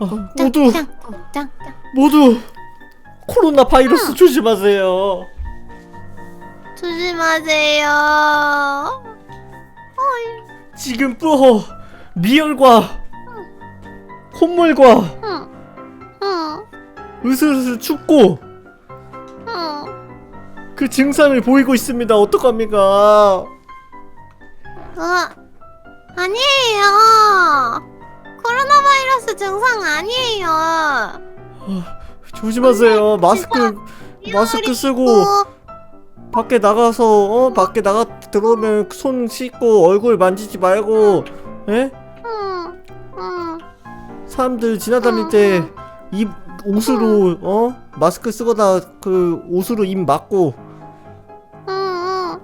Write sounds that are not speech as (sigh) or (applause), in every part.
아, 모두 짱, 짱, 짱. 모두 코로나 바이러스 조심하세요. 조심하세요. 지금 뿌어 미열과 콧물과 응, 응, 으슬으슬 춥고 응. 그 증상을 보이고 있습니다. 어떡합니까? 어, 아니에요. 코로나 바이러스 증상 아니에요. 조심하세요. 마스크 마스크 쓰고 밖에 나가서 어 밖에 나가 들어오면 손 씻고 얼굴 만지지 말고 예? 응, 응. 사람들 지나다닐 때 입 옷으로 어 마스크 쓰거나 그 옷으로 입 막고 응, 응.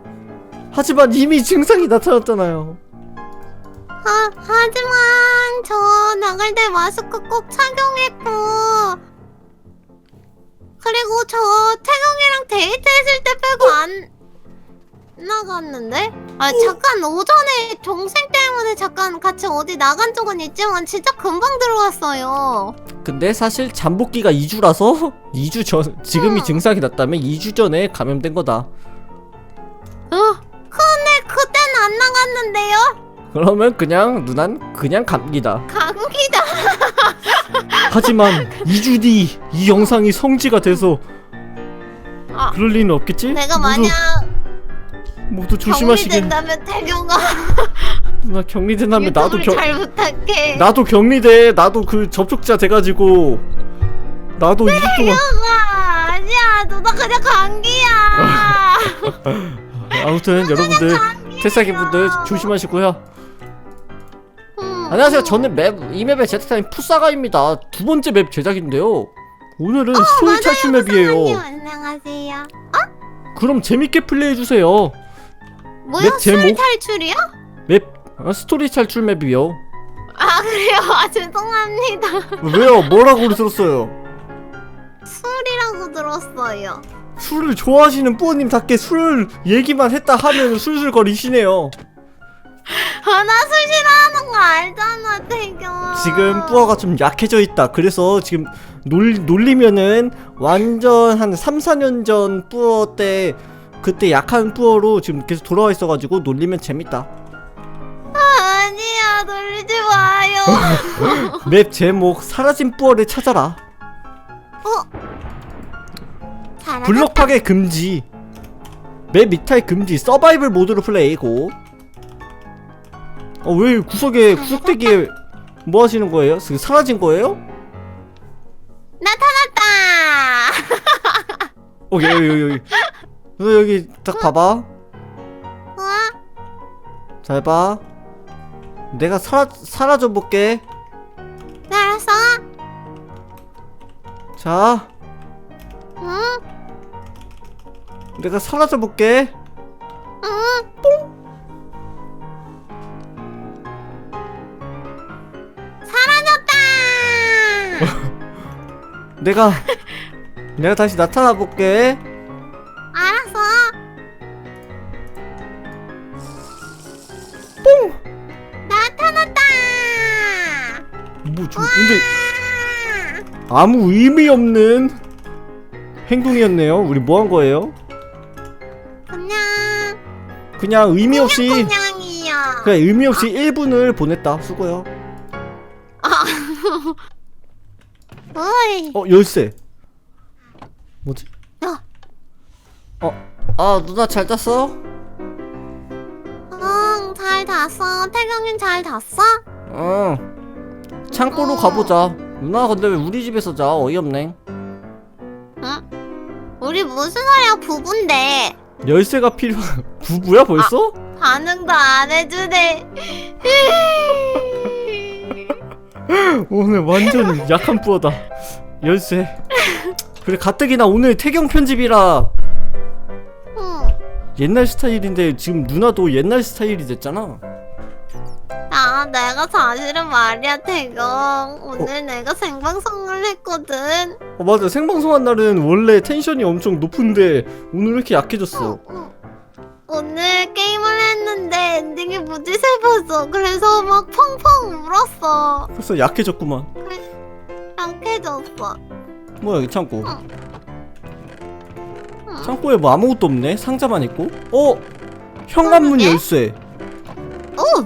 하지만 이미 증상이 나타났잖아요. 하, 하지 만저 나갈 때 마스크 꼭 착용했고 그리고 저 태경이랑 데이트했을 때 빼고 안 나갔는데? 아 잠깐 오전에 동생 때문에 잠깐 같이 어디 나간 적은 있지만 진짜 금방 들어왔어요 근데 사실 잠복기가 2주라서 2주 (laughs) 전 지금이 응. 증상이 났다면 2주 전에 감염된 거다. 어? 근데 그땐 안 나갔는데요? 그러면 그냥 누난 그냥 감기다. 감기다 (laughs) 하지만 2주 뒤 이 영상이 성지가 돼서 아. 그럴 리는 없겠지? 내가 모두, 만약 모두 조심하시길. 격리된다면 태경아 (laughs) 누나 격리된다면 나도 유튜브를 격 잘 부탁해 나도 격리돼. 나도 그 접촉자 돼가지고 나도 2주 동안 아, 아니야 누나 그냥 감기야 (laughs) 아무튼 여러분들 새싹이 분들 조심하시고요. 음. 안녕하세요. 저는 맵 이 맵의 제작자인 푸사가입니다. 두 번째 맵 제작인데요. 오늘은 스토리 탈출 맵이에요. 안녕하세요 그럼 재밌게 플레이해 주세요. 뭐야 맵 제목? 술 탈출이요? 맵 어, 스토리 탈출 맵이요. 아 그래요 아 죄송합니다 왜요? 뭐라고 들었어요? 술이라고 들었어요 술을 좋아하시는 뿌어님답게 술 얘기만 했다 하면 술술거리시네요. 술 싫어하는 거 알잖아 태경 지금 뿌어가 좀 약해져 있다. 그래서 지금 놀, 놀리면은 완전 한 3, 4년 전 뿌어 때 그때 약한 뿌어로 지금 계속 돌아와 있어가지고 놀리면 재밌다. 아니야 놀리지 마요 (laughs) 맵 제목 사라진 뿌어를 찾아라. 잘하다 블록 파괴 금지. 맵 이탈 금지. 서바이벌 모드로 플레이고. 어 왜 구석에 구석대기에 뭐 하시는 거예요? 그 사라진 거예요? 나타났다 (laughs) 오케이 여기 여기 여기. 너 여기 딱 봐봐. 어? 잘 봐. 내가 사라 사라져 볼게. 네, 알았어 자, 응? 내가 사라져 볼게. 응? 사 내가 내가 다시 나타나 볼게. 알았어. 나타났다! 뭐 저, 근데 아! 아무 의미 없는 행동이었네요. 우리 뭐 한 거예요? 그냥 그냥 의미 없이. 그냥 의미 없이 1분을 보냈다. 수고요. (laughs) 어이. 어 열쇠. 뭐지? 어. 어. 아 누나 잘 잤어? 응, 잘 잤어. 태경이는 잘 잤어? 응. 창고로 어. 가보자. 누나 근데 왜 우리 집에서 자? 어이없네. 응? 우리 무슨 소리야 부부인데. 열쇠가 필요한 (laughs) 부부야 벌써? 반응도 안 해주네. (laughs) 오늘 완전 (laughs) 약한 뿌어다. 열쇠. 그래 가뜩이나 오늘 태경 편집이라 응. 옛날 스타일인데 지금 누나도 옛날 스타일이 됐잖아. 아, 내가 사실은 말이야, 태경. 오늘 내가 생방송을 했거든. 어 맞아 생방송한 날은 원래 텐션이 엄청 높은데 오늘 왜 이렇게 약해졌어? 어. 오늘 게임을 했는데 엔딩이 무지 슬펐어. 그래서 막 펑펑 울었어. 벌써 약해졌구만. 그래, 사라졌어. 뭐야 이 창고 응. 창고에 뭐 아무것도 없네 상자만 있고 어 현관문 그러게. 열쇠 오,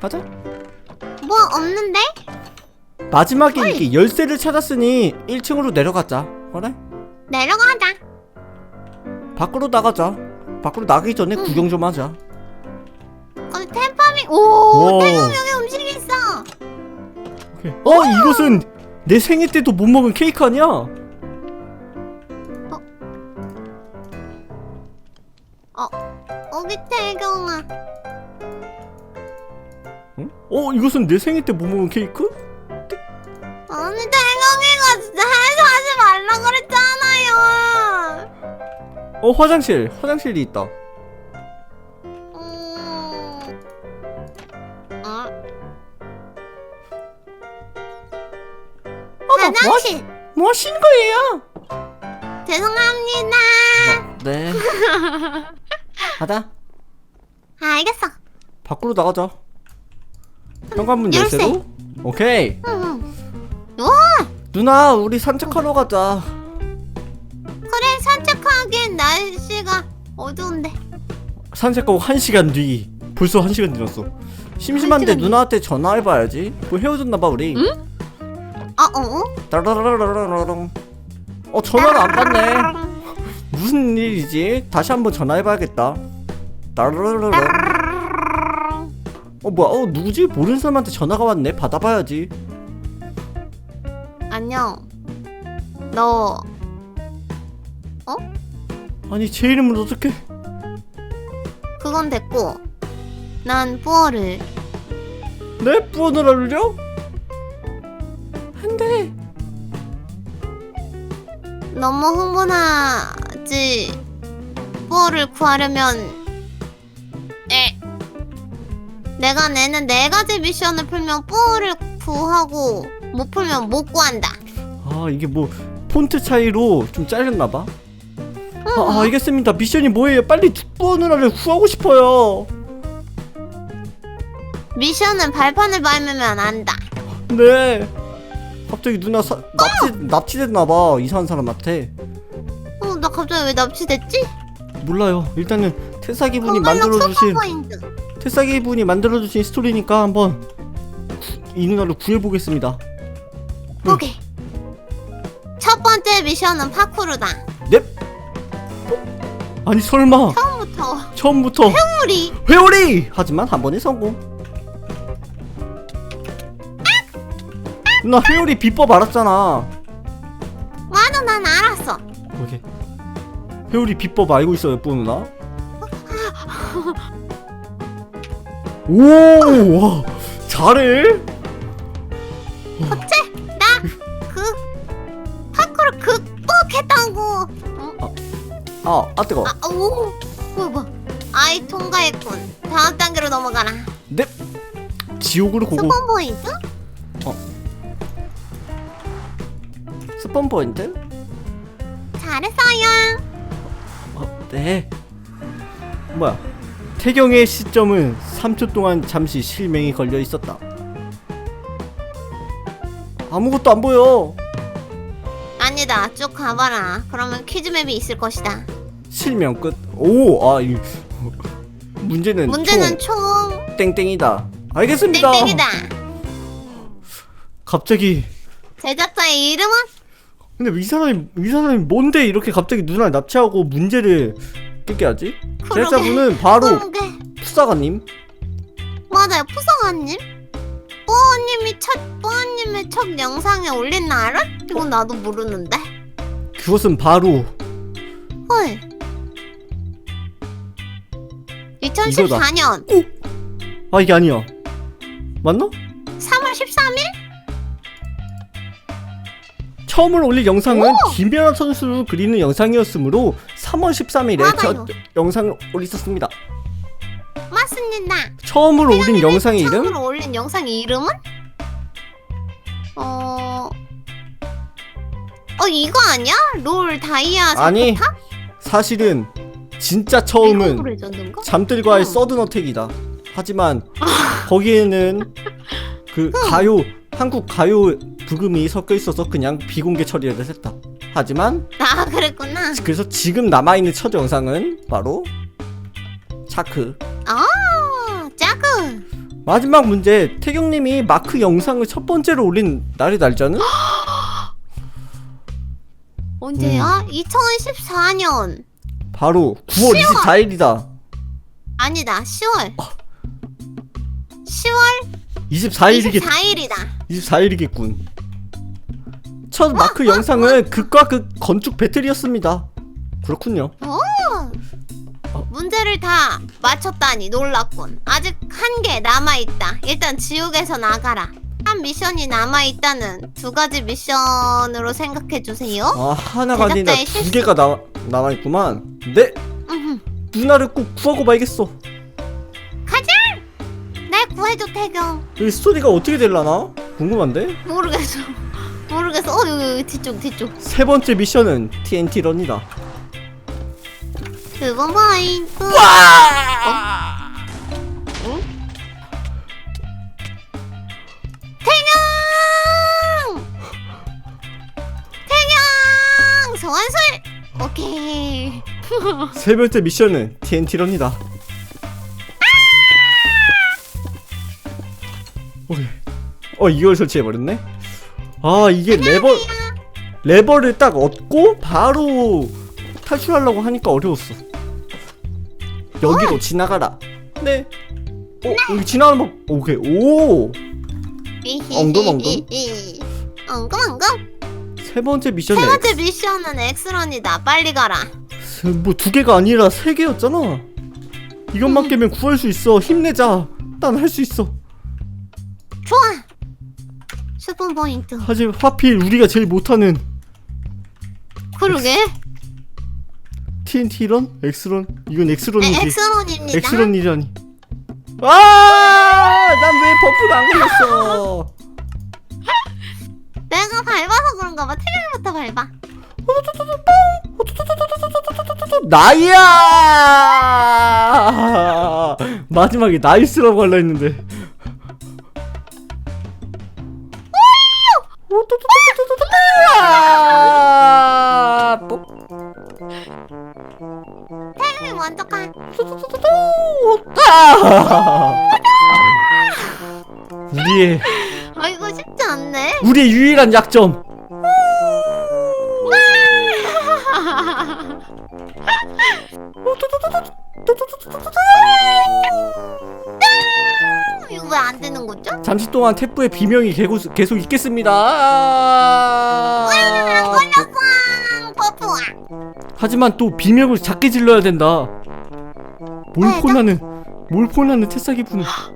가자 뭐 없는데? 마지막에 어이. 이렇게 열쇠를 찾았으니 1층으로 내려가자 그래 내려가자. 밖으로 나가자 밖으로 나가기 전에 응. 구경 좀 하자 거기 템파밍. 오, 와. 태경 여기 음식 있어. 오케이. 어 이것은 내 생일 때도 못 먹은 케이크 아니야 여기 태경아. 응? 어 이것은 내 생일 때 못 먹은 케이크 어 화장실 화장실이 있다 음. 어? 화장실. 뭐 하시는 거예요 죄송합니다. 네 (laughs) 가자 알겠어. 밖으로 나가자 현관문 열쇠. 열쇠로 오케이 응. 누나 우리 산책하러 가자 어두운데. 산책하고 한 시간 뒤 벌써 한 시간 지났어. 심심한데 시간 뒤. 누나한테 전화해봐야지. 뭐 헤어졌나 봐 우리. 아 어? 따라라라라라랑 어 전화를 안 받네. 무슨 일이지? 다시 한번 전화해봐야겠다. 따라라라라 어 뭐야? 어 누구지? 모르는 사람한테 전화가 왔네. 받아봐야지. 안녕. 너 아니 제 이름을 어떻게 그건 됐고 난 뿌어를. 내 부원을 알려? 안돼 너무 흥분하지. 뿌어를 구하려면 에. 내가 내는 네 가지 미션을 풀면 뿌어를 구하고 못 풀면 못 구한다. 아 이게 뭐 폰트 차이로 좀 잘렸나봐 아, 아 알겠습니다 미션이 뭐예요 빨리 누나를 구하고 싶어요 미션은 발판을 밟으면 안다. 네 갑자기 누나 사, 납치, 납치됐나봐 이상한 사람한테 어, 나 갑자기 왜 납치됐지? 몰라요 일단은 태사기 분이 만들어주신 포인트. 태사기 분이 만들어주신 스토리니까 한번 구- 이 누나를 구해보겠습니다 응. 오케이. 첫 번째 미션은 파쿠르다. 아니 설마. 처음부터. 처음부터. 우리. 회오리! 하지만 한 번에 성공. 누나 회오리 비법 알았잖아. 맞아 난 알았어. 오케이. 회오리 비법 알고 있어요 뿌 누나? 오 와. 잘해. 그 파쿠르 극복했다고. 어? 아, 아 뜨거 아, 오, 뭐야, 뭐. 아이 통과했군. 다음 단계로 넘어가라. 넵 지옥으로 고고 스폰 포인트? 스폰 포인트 잘했어요. 어, 네 뭐야 태경의 시점은 3초 동안 잠시 실명이 걸려 있었다 아무것도 안 보여 아니다, 쭉 가봐라. 그러면 퀴즈맵이 있을 것이다. 실명 끝 오 아 이 문제는 문제는 총 총 땡땡이다 알겠습니다 땡땡이다. 갑자기 제작자의 이름은? 근데 이 사람이 이 사람이 뭔데 이렇게 갑자기 누나를 납치하고 문제를 깨게 하지? 그러게. 제작자분은 바로 그러게. 푸사가님 맞아요, 푸성아님. 뽀님이 첫 뽀님의 첫 영상에 올린 날은? 이건 나도 모르는데. 그것은 바로 헐. 2014년 아 이게 아니야 맞나? 3월 13일? 처음으로 올린 영상은 오! 김연아 선수를 그리는 영상이었으므로 3월 13일에 맞아요. 첫 영상을 올렸었습니다 맞습니다. 처음으로 올린 영상의 이름? 처음으로 올린 영상 이름은? 어... 어 이거 아니야? 롤 다이아 아니 사포탑? 사실은 진짜 처음은 레전드인가? 잠들과의 응. 서든 어택이다. 하지만 (laughs) 거기에는 그 가요 한국 가요 부금이 섞여 있어서 그냥 비공개 처리를 했다. 하지만 아 그랬구나. 그래서 지금 남아 있는 첫 영상은 바로 차크. 아 짜그. 마지막 문제 태경님이 마크 영상을 첫 번째로 올린 날이 날짜는? (gasps) 언제야? 2014년. 바로 9월 24일이다. 아니다 10월. 10월 24일이겠 24일이다. 24일이겠군. 첫 마크 영상은 극과 극 건축 배틀이었습니다. 그렇군요. 오! 문제를 다 맞췄다니 놀랐군. 아직 한 개 남아있다. 일단 지옥에서 나가라. 한 미션이 남아있다는 두 가지 미션으로 생각해주세요. 아 하나가 아니라 제작자의 두 실수. 개가 나, 남아 있구만. 네 음흠. 누나를 꼭 구하고 말겠어. 가자! 날 구해줘 태경. 이 스토리가 어떻게 될라나? 궁금한데? 모르겠어. (laughs) 모르겠어. 어 여기, 여기 뒤쪽 뒤쪽. 세 번째 미션은 TNT 런이다. 두번 포인트. 소환술! 오케이. (laughs) 세 번째 미션은 TNT 런이다. 오케이. 어 이걸 설치해 버렸네? 아 이게 레버 레버를 딱 얻고 바로 탈출하려고 하니까 어려웠어 여기로 지나가라 네 어? 여기 지나가는 법 오케이 오! 엉금 엉금? 엉금 엉금? 세 번째 미션은 세 번째 미션은 엑스런이다. 빨리 가라. 뭐두 개가 아니라 세 개였잖아 이것만 깨면 구할 수 있어 힘내자 난 할 수 있어 좋아. 스폰 포인트. 하지만 하필 우리가 제일 못하는 그러게. TNT 런? 엑스런? 이건 네, 엑스런이지 엑스런입니다. 엑스런이라니 아! 난왜 버프가 안 걸렸어 밟아서 그런가 봐. 태경이부터 밟아. 나이야! 마지막에 나이스라고 하려 했는데. 아, 뽀- 태경이 먼저 가. 아! 우리의 아 이거 않네. 우리의 유일한 약점. 이거 왜 안 되는 거죠? 잠시 동안 태프의 비명이 계속, 계속 있겠습니다. 아! 안 걸렸어. 버프. 하지만 또 비명을 작게 질러야 된다. 분. 왜 이거 왜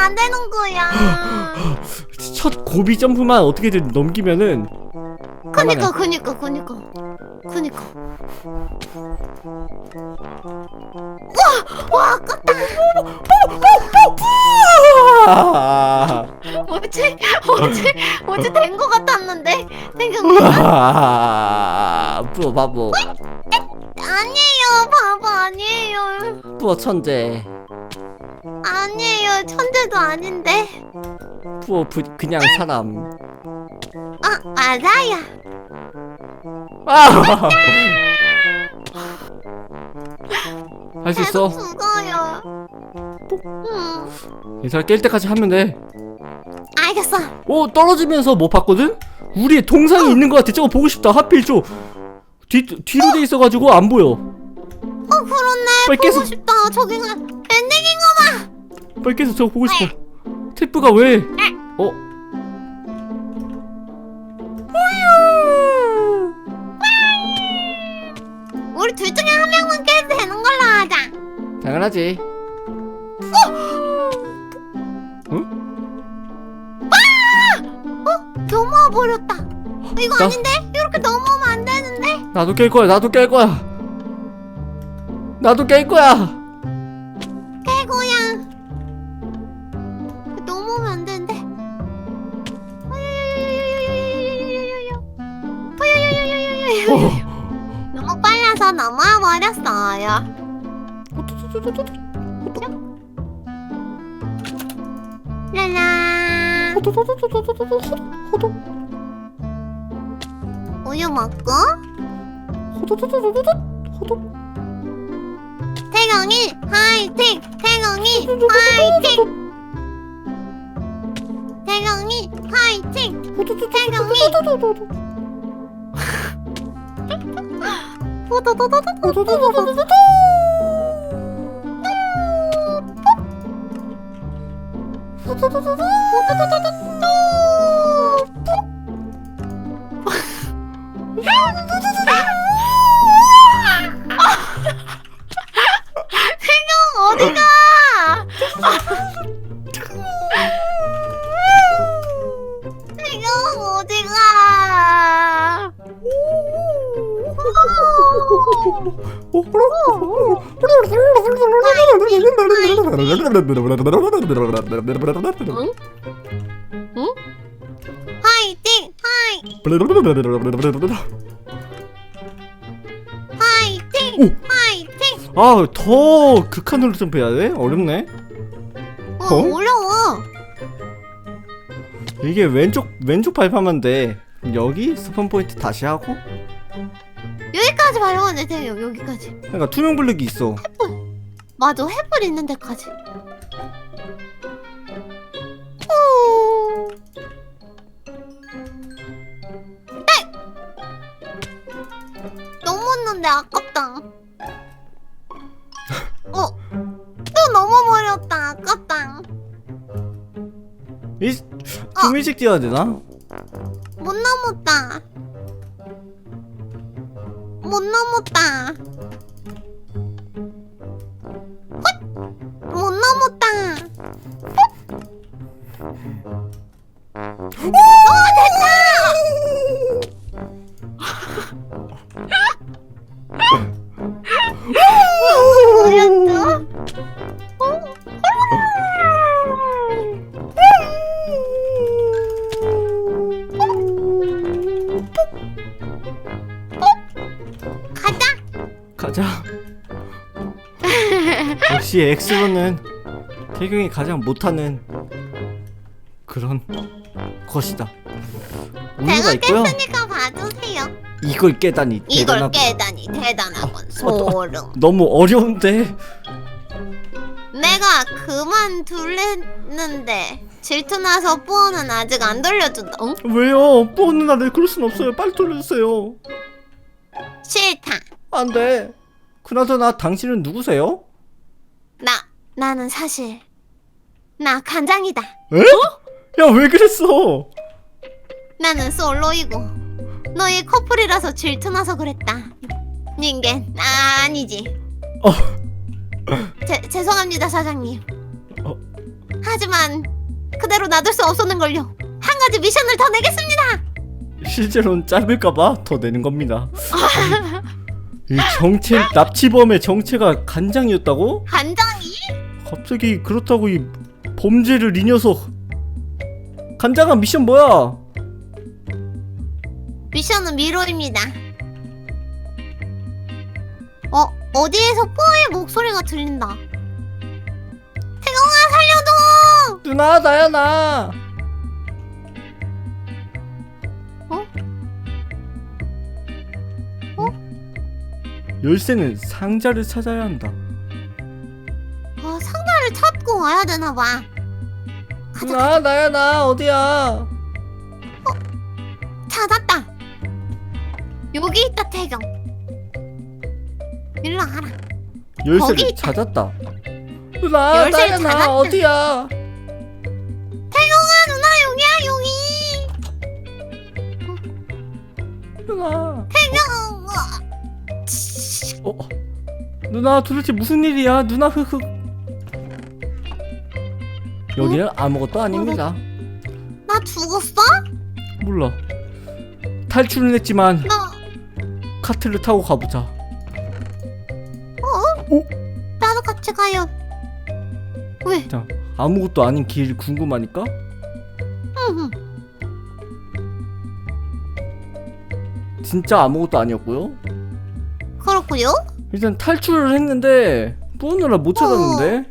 안 되는 거야? (gasps) 첫 고비 점프만 어떻게든 넘기면은 그니까 그니까 그니까. 그니까. 와 와 아깝다. 아, 뭐지? 뭐지? 뭐지? 된거 같았는데? 태경이 아, 뿌어 바보, 아니에요. 바보 아니에요. 뿌어 천재, 아니에요 천재도 아닌데 뿌어 부, 그냥 사람. 아 맞아요 아, (laughs) 할 수 계속 있어. 죽어요 음 얘들아 깰 때까지 하면 돼. 알겠어 오 떨어지면서 뭐 봤거든? 우리의 동상이 있는 것 같아. 저거 보고 싶다. 하필 저 뒤, 뒤로 돼 있어가지고 안 보여. 어 그렇네 빨리 보고 계속 싶다 저기가 엔딩인가 봐 빨리 깨서 저거 보고 싶어. 태프가 왜? 어? 우리 둘 중에 한 명만 깨도 되는 걸로 하자 당연하지. 넘어와 버렸다 이거 나- 아닌데? 이렇게 넘어오면 안 되는데 나도 깰 거야. 나도 깰 거야. 나도 깰 거야. かおっとっとっとっとっとっとララーおっとっとっとっとっとっとっとおやまく。ほととととととほと태경이화이팅태경이화이팅태경이화이팅태경이 태경 화이팅! 화이! 화이팅! 오! 화이팅! 아, 더 극한으로 점프해야 돼? 어렵네. 어, 어? 어려워. 이게 왼쪽 왼쪽 발파면 돼. 여기 스폰 포인트 다시 하고. 여기까지 발견은 돼, 태경 여기까지. 그러니까 투명 블럭이 있어. 맞아, 횃불 있는 데까지. 오. 에이! 넘었는데 아깝다. (laughs) 어, 또 넘어버렸다. 아깝다. 이 좀 일찍 뛰어야 되나? 가자. 역시 엑스로는 태경이 가장 못하는 그런 것이다. 우유가 있고요. 깼으니까 봐주세요. 이걸 깨다니 이걸 대단하다. 깨다니 대단하군 소름. 너무 어려운데. 내가 그만 둘랬는데 질투나서 뿌어는 아직 안 돌려준다. 응? 왜요? 뽀 누나 네 그럴 순 없어요. 빨리 돌려주세요. 싫다. 안 돼. 그나저나 당신은 누구세요? 나 나는 사실 나 간장이다. 에? 야 왜 그랬어? 나는 솔로이고 너희 커플이라서 질투나서 그랬다. 닌겐 아니지. 어. 제, 죄송합니다 사장님. 어. 하지만 그대로 놔둘 수 없었는 걸요. 한 가지 미션을 더 내겠습니다. 실제로는 짧을까봐 더 내는 겁니다. (laughs) 이 정체 납치범의 정체가 간장이었다고? 간장이? 갑자기 그렇다고 이 범죄를 이 녀석 간장아 미션 뭐야? 미션은 미로입니다. 어, 어디에서 뽀의 목소리가 들린다. 태경아 살려줘! 누나 나야 나. 열쇠는 상자를 찾아야 한다. 어, 상자를 찾고 와야 되나 봐. 가자, 누나 나야 나 어디야? 찾았다. 여기 있다 태경. 일로 와라. 열쇠를 거기 있다. 찾았다. 열쇠를 나야 나 찾았다. 어디야? 태경아 누나 여기야 여기. 누나. 태경. 누나 도대체 무슨 일이야? 누나 흑흑. 여기는 아무것도 아닙니다. 나 죽었어? 몰라. 탈출은 했지만 나 카트를 타고 가보자. 나도 같이 가요. 왜? 자, 아무것도 아닌 길 궁금하니까 응. 진짜 아무것도 아니었고요. 그렇고요. 일단 탈출을 했는데 뿌느라 못 찾았는데?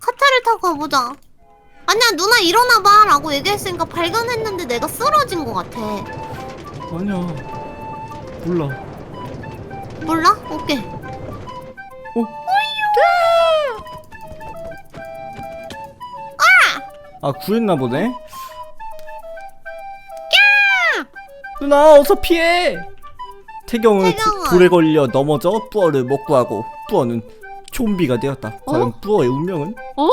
카트를 타고 가보자. 아니야 누나 일어나봐 라고 얘기했으니까 발견했는데 내가 쓰러진 것 같아. 아니야. 몰라. 몰라? 오케이. 아! 구했나 보네? 누나 어서 피해 태경은 태경은? 도- 돌에 걸려 넘어져 뿌어를 못 구하고 뿌어는 좀비가 되었다 과연 뿌어의 운명은? 어?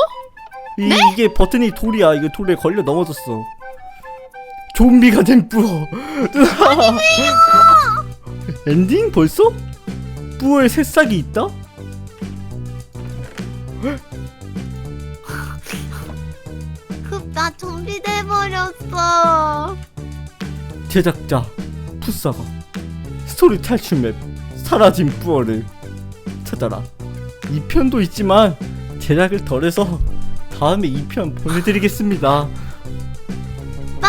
이, 이게 버튼이 돌이야 이거 돌에 걸려 넘어졌어 좀비가 된 뿌어 (laughs) 엔딩 벌써? 뿌어의 새싹이 있다? 급나 좀비 돼버렸어 제작자 푸사가 스토리 탈출 맵 사라진 뿌어를 찾아라. 2편도 있지만 제작을 덜해서 다음에 2편 보내드리겠습니다. 나!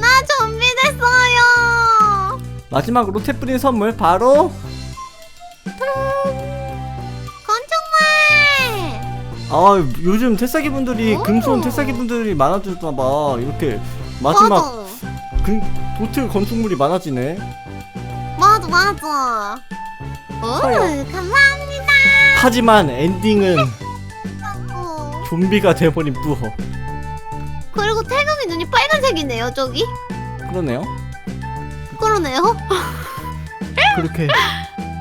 나 좀비 됐어요. 마지막으로 태뿌린 선물 바로 건축물! 아 요즘 태사기 분들이 오. 금손 태사기 분들이 많아졌나봐. 이렇게 마지막 맞아. 금 도트 건축물이 많아지네 맞아. 오 커요. 감사합니다. 하지만 엔딩은 어. 좀비가 돼버린 뿌어 그리고 태경이 눈이 빨간색이네요 저기. 그러네요. 그러네요. 그렇게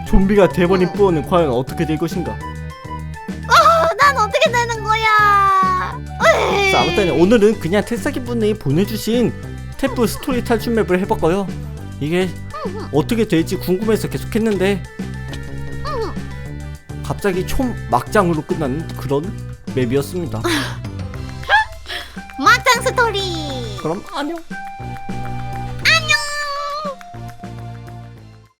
좀비가 돼버린 뿌어는 과연 어떻게 될 것인가? 어, 난 어떻게 되는 거야. 자, 아무튼 오늘은 그냥 태사기 분이 보내주신 태프 스토리 탈출 맵을 해봤고요. 이게 어떻게 될지 궁금해서 계속 했는데 갑자기 총 막장으로 끝나는 그런 맵이었습니다. (laughs) 막장 스토리 그럼 안녕.